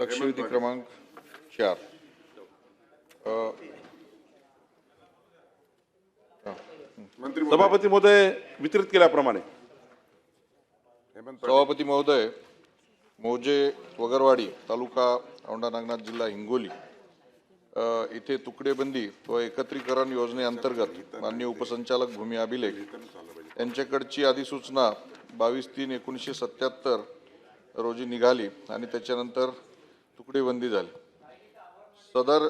लक्षवेधी क्रमांक चार. सभापती महोदय वितरित केल्याप्रमाणे. सभापती महोदय मौजे वगरवाडी तालुका औंढा नागनाथ जिल्हा हिंगोली. इथे तुकडेबंदी व एकत्रीकरण योजनेअंतर्गत मान्य उपसंचालक भूमी अभिलेख. यांच्याकडची अधिसूचना बावीस तीन एकोणीसशे सत्याहत्तर रोजी निघाली आणि त्याच्यानंतर तुकडेबंदी झाली. सदर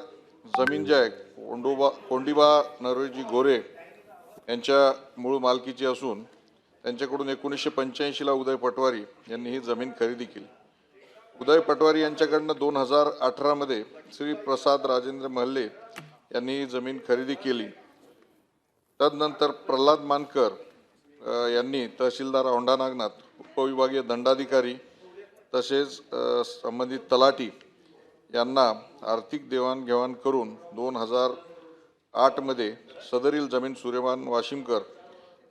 जमीन जी आहे कोंडोबा कोंडिबा नरोजी गोरे यांच्या मूळ मालकीची असून त्यांच्याकडून एकोणीसशे पंच्याऐंशीला उदय पटवारी यांनी ही जमीन खरेदी केली. उदय पटवारी यांच्याकडनं दोन हजार अठरामध्ये श्री प्रसाद राजेंद्र महल्ले यांनी ही जमीन खरेदी केली. तदनंतर प्रल्हाद मानकर यांनी तहसीलदार औंढा नागनाथ उपविभागीय दंडाधिकारी तसेच संबंधित तलाठी यांना आर्थिक देवाणघेवाण करून दोन हजार आठमध्ये सदरील जमीन सूर्यमान वाशिमकर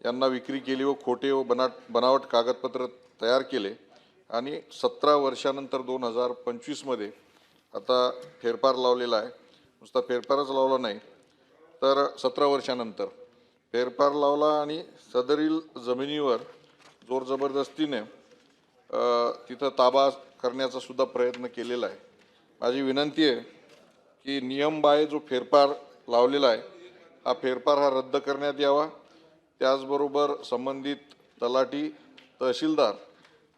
यांना विक्री केली व खोटे व बनाट बनावट कागदपत्र तयार केले आणि सतरा वर्षानंतर दोन हजार पंचवीसमध्ये आता फेरफार लावलेला आहे. नुसता फेरफारच लावला नाही तर सतरा वर्षानंतर फेरफार लावला आणि सदरील जमिनीवर जोर जबरदस्तीने तिथं ताबा करण्याचा सुद्धा प्रयत्न केलेला आहे. माझी विनंती आहे की नियमबाह्य जो फेरफार लावलेला आहे हा फेरफार हा रद्द करण्यात यावा. त्याचबरोबर संबंधित तलाठी तहसीलदार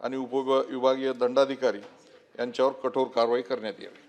आणि उपविभागीय दंडाधिकारी यांच्यावर कठोर कारवाई करण्यात यावी.